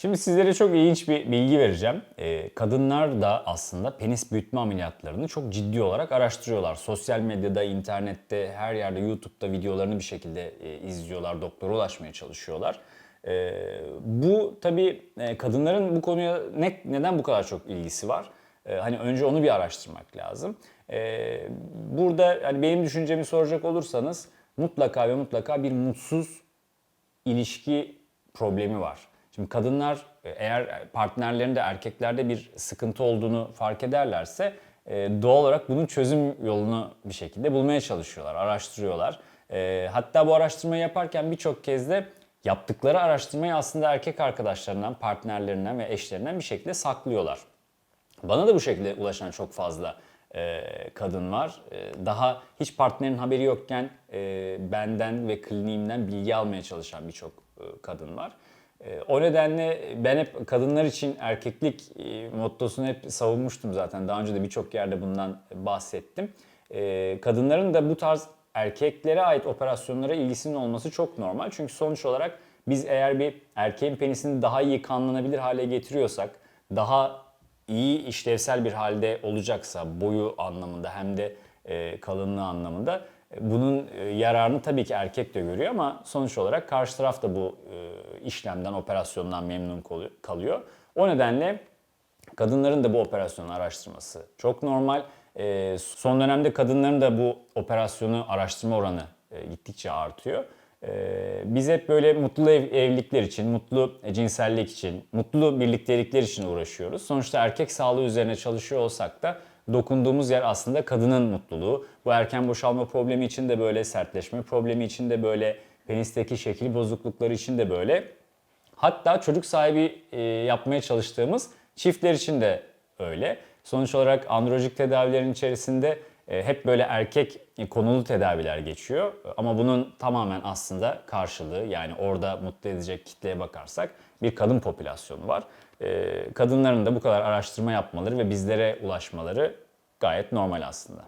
Şimdi sizlere çok ilginç bir bilgi vereceğim. Ee, kadınlar da aslında penis büyütme ameliyatlarını çok ciddi olarak araştırıyorlar. Sosyal medyada, internette, her yerde YouTube'da videolarını bir şekilde e, izliyorlar, doktora ulaşmaya çalışıyorlar. Ee, bu tabii e, kadınların bu konuya ne, neden bu kadar çok ilgisi var? Ee, hani önce onu bir araştırmak lazım. Burada hani benim düşüncemi soracak olursanız mutlaka ve mutlaka bir mutsuz ilişki problemi var. Şimdi kadınlar e, eğer partnerlerinde erkeklerde bir sıkıntı olduğunu fark ederlerse e, doğal olarak bunun çözüm yolunu bir şekilde bulmaya çalışıyorlar, araştırıyorlar. E, Hatta bu araştırmayı yaparken birçok kez de yaptıkları araştırmayı aslında erkek arkadaşlarından, partnerlerinden ve eşlerinden bir şekilde saklıyorlar. Bana da bu şekilde ulaşan çok fazla kadın var. Daha hiç partnerin haberi yokken benden ve kliniğimden bilgi almaya çalışan birçok kadın var. E, o nedenle ben hep kadınlar için erkeklik e, mottosunu hep savunmuştum zaten. Daha önce de birçok yerde bundan bahsettim. E, kadınların da bu tarz erkeklere ait operasyonlara ilgisinin olması çok normal. Çünkü sonuç olarak biz eğer bir erkeğin penisini daha iyi kanlanabilir hale getiriyorsak, daha iyi işlevsel bir halde olacaksa boyu anlamında hem de e, kalınlığı anlamında bunun e, yararını tabii ki erkek de görüyor ama sonuç olarak karşı taraf da bu e, işlemden, operasyondan memnun kalıyor. O nedenle kadınların da bu operasyonu araştırması çok normal. E, son dönemde kadınların da bu operasyonu araştırma oranı gittikçe artıyor. Biz hep böyle mutlu ev- evlilikler için, mutlu cinsellik için, mutlu birliktelikler için uğraşıyoruz. Sonuçta erkek sağlığı üzerine çalışıyor olsak da dokunduğumuz yer aslında kadının mutluluğu. Bu erken boşalma problemi için de böyle, sertleşme problemi için de böyle, penisteki şekil bozuklukları için de böyle. Hatta çocuk sahibi e, yapmaya çalıştığımız çiftler için de öyle. Sonuç olarak androlojik tedavilerin içerisinde e, hep böyle erkek konulu tedaviler geçiyor. Ama bunun tamamen aslında karşılığı yani orada mutlu edecek kitleye bakarsak bir kadın popülasyonu var. E, kadınların da bu kadar araştırma yapmaları ve bizlere ulaşmaları gayet normal aslında.